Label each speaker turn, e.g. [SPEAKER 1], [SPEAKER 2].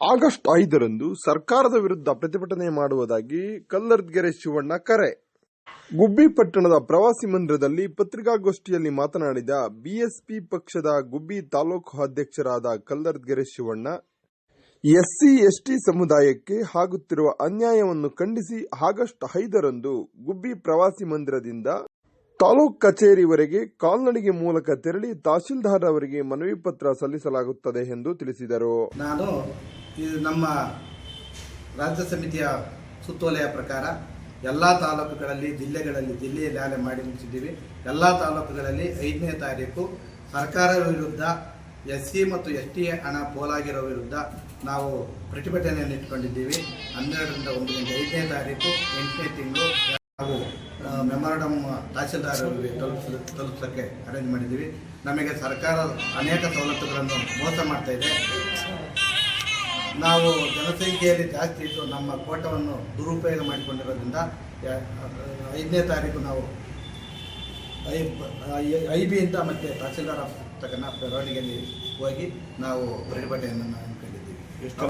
[SPEAKER 1] August ಐದರಂದು ಸರ್ಕಾರದ ವಿರುದ್ಧ ಪ್ರತಿಭಟನೆ ಮಾಡುವುದಾಗಿ ಕಲ್ಲರ್ಗೆರೆ ಶಿವಣ್ಣ ಕರೆ. ಗುಬ್ಬಿ ಪಟ್ಟಣದ ಪ್ರವಾಸಿ ಮಂದಿರದಲ್ಲಿ ಪತ್ರಿಕಾಗೋಷ್ಠಿಯಲ್ಲಿ ಮಾತನಾಡಿದ ಬಿಎಸ್ಪಿ ಪಕ್ಷದ ಗುಬ್ಬಿ ತಾಲೂಕು ಅಧ್ಯಕ್ಷರಾದ ಕಲ್ಲರ್ಗೆರೆ ಶಿವಣ್ಣ, ಎಸ್ಸಿ, ಎಸ್ಟಿ ಸಮುದಾಯಕ್ಕೆ ಆಗುತ್ತಿರುವ ಅನ್ಯಾಯವನ್ನು ಖಂಡಿಸಿ ಆಗಸ್ಟ್ ಐದರಂದು ಗುಬ್ಬಿ ಪ್ರವಾಸಿ ಮಂದಿರದಿಂದ ತಾಲೂಕ್ ಕಚೇರಿವರೆಗೆ ಕಾಲ್ನಡಿಗೆ ಮೂಲಕ ತೆರಳಿ ತಹಶೀಲ್ದಾರ್ ಅವರಿಗೆ ಮನವಿ ಪತ್ರ ಸಲ್ಲಿಸಲಾಗುತ್ತದೆ ಎಂದು ತಿಳಿಸಿದರು.
[SPEAKER 2] ನಾನು ನಮ್ಮ ರಾಜ್ಯ ಸಮಿತಿಯ ಸುತ್ತೋಲೆಯ ಪ್ರಕಾರ ಎಲ್ಲ ತಾಲೂಕುಗಳಲ್ಲಿ, ಜಿಲ್ಲೆಗಳಲ್ಲಿ, ಜಿಲ್ಲೆಯಲ್ಲಿ ಆಲೆ ಮಾಡಿ ಮುಗಿಸಿದ್ದೀವಿ. ಎಲ್ಲ ತಾಲೂಕುಗಳಲ್ಲಿ ಐದನೇ ತಾರೀಕು ಸರ್ಕಾರ ವಿರುದ್ಧ ಎಸ್ ಸಿ ಮತ್ತು ಎಸ್ ಟಿ ಹಣ ಪೋಲಾಗಿರೋ ವಿರುದ್ಧ ನಾವು ಪ್ರತಿಭಟನೆಯನ್ನು ಇಟ್ಕೊಂಡಿದ್ದೀವಿ. ಹನ್ನೆರಡರಿಂದ ಒಂದು ಐದನೇ ತಾರೀಕು, ಎಂಟನೇ ತಿಂಗಳು ನಾವು ಮೆಮೊರಂಡಮ್ ತಹಸೀಲ್ದಾರ್ ತಲುಪಿಸಲು ತಲುಪಿಸ ತಲುಪಿಸೋಕ್ಕೆ ಅರೇಂಜ್ ಮಾಡಿದ್ದೀವಿ. ನಮಗೆ ಸರ್ಕಾರ ಅನೇಕ ಸವಲತ್ತುಗಳನ್ನು ಮೋಸ ಮಾಡ್ತಾ ಇದೆ. ನಾವು ಜನಸಂಖ್ಯೆಯಲ್ಲಿ ಜಾಸ್ತಿ ಇದ್ದು ನಮ್ಮ ಕೋಟವನ್ನು ದುರುಪಯೋಗ ಮಾಡಿಕೊಂಡಿರೋದ್ರಿಂದ ಐದನೇ ತಾರೀಕು ನಾವು ಐ ಬಿ ಅಂತ ಮತ್ತೆ ತಹಸೀಲ್ದಾರ್ ತಕ್ಕನ ಮೆರವಣಿಗೆಯಲ್ಲಿ ಹೋಗಿ ನಾವು ಪ್ರತಿಭಟನೆಯನ್ನು ಹಮ್ಮಿಕೊಂಡಿದ್ದೀವಿ